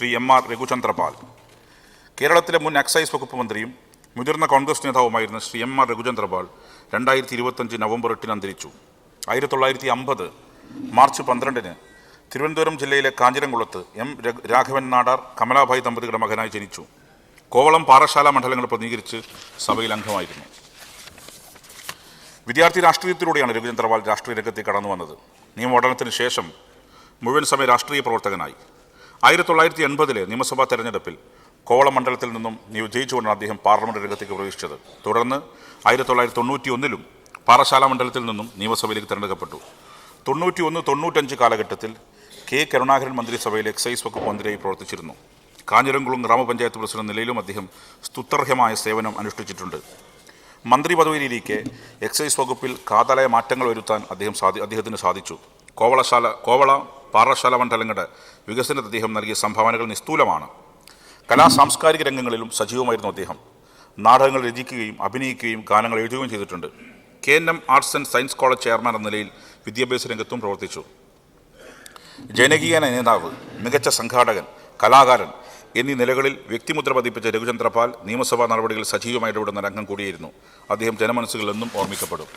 Shri M R Raghuchandrapal. കേരളത്തിലെ മുൻ excise വകുപ്പ് മന്ത്രിയും മുതിർന്ന കോൺഗ്രസ് നേതാവുമായിരുന്ന ശ്രീ എം ആർ രഘുചന്ദ്രപാൽ രണ്ടായിരത്തി ഇരുപത്തഞ്ച് നവംബർ എട്ടിന് അന്തരിച്ചു. ആയിരത്തി തൊള്ളായിരത്തി അമ്പത് മാർച്ച് പന്ത്രണ്ടിന് തിരുവനന്തപുരം ജില്ലയിലെ കാഞ്ഞിരംകുളത്ത് എം രഘ- രാഘവൻ നാടാർ കമലാഭായ് ദമ്പതികളുടെ മകനായി ജനിച്ചു. കോവളം പാറശാല മണ്ഡലങ്ങൾ പ്രതിനിധീകരിച്ച് സഭയിൽ അംഗമായിരുന്നു. വിദ്യാർത്ഥി രാഷ്ട്രീയത്തിലൂടെയാണ് രഘുചന്ദ്രപാൽ രാഷ്ട്രീയ രംഗത്തേക്ക് കടന്നു വന്നത് നിയമപഠനത്തിന് ശേഷം മുഴുവൻ സമയ രാഷ്ട്രീയ പ്രവർത്തകനായി. ആയിരത്തി തൊള്ളായിരത്തി എൺപതിലെ നിയമസഭാ തെരഞ്ഞെടുപ്പിൽ കോവള മണ്ഡലത്തിൽ നിന്നും വിജയിച്ചുകൊണ്ടാണ് അദ്ദേഹം പാർലമെന്റ് രംഗത്തേക്ക് പ്രവേശിച്ചത്. തുടർന്ന് ആയിരത്തി തൊള്ളായിരത്തി തൊണ്ണൂറ്റി ഒന്നിലും പാറശാല മണ്ഡലത്തിൽ നിന്നും നിയമസഭയിലേക്ക് തിരഞ്ഞെടുക്കപ്പെട്ടു. തൊണ്ണൂറ്റി ഒന്ന് തൊണ്ണൂറ്റഞ്ച് കാലഘട്ടത്തിൽ കെ കരുണാകരൻ മന്ത്രിസഭയിൽ എക്സൈസ് വകുപ്പ് മന്ത്രിയായി പ്രവർത്തിച്ചിരുന്നു. കാഞ്ഞിരംകുളം ഗ്രാമപഞ്ചായത്ത് പ്രസിഡന്റ് നിലയിലും അദ്ദേഹം സ്തുത്യർഹമായ സേവനം അനുഷ്ഠിച്ചിട്ടുണ്ട്. മന്ത്രി പദവിയിലിരിക്കെ എക്സൈസ് വകുപ്പിൽ കാതലായ മാറ്റങ്ങൾ വരുത്താൻ അദ്ദേഹം സാധി അദ്ദേഹത്തിന് സാധിച്ചു. കോവളശാല കോവള പാറശാല മണ്ഡലങ്ങളുടെ വികസനത്തിന് അദ്ദേഹം നൽകിയ സംഭാവനകൾ നിസ്തൂലമാണ്. കലാ സാംസ്കാരിക രംഗങ്ങളിലും സജീവമായിരുന്നു അദ്ദേഹം. നാടകങ്ങൾ രചിക്കുകയും അഭിനയിക്കുകയും ഗാനങ്ങൾ എഴുതുകയും ചെയ്തിട്ടുണ്ട്. K N M arts and science college chairman എന്ന നിലയിൽ വിദ്യാഭ്യാസ രംഗത്തും പ്രവർത്തിച്ചു. ജനകീയ നേതാവ് മികച്ച സംഘാടകൻ കലാകാരൻ എന്നീ നിലകളിൽ വ്യക്തിമുദ്ര പതിപ്പിച്ച രഘുചന്ദ്രപാൽ നിയമസഭാ നടപടികളിൽ സജീവമായി ഇടപെടുന്ന രംഗം കൂടിയായിരുന്നു അദ്ദേഹം ജനമനസ്സുകളിൽ നിന്നും ഓർമ്മിക്കപ്പെടും.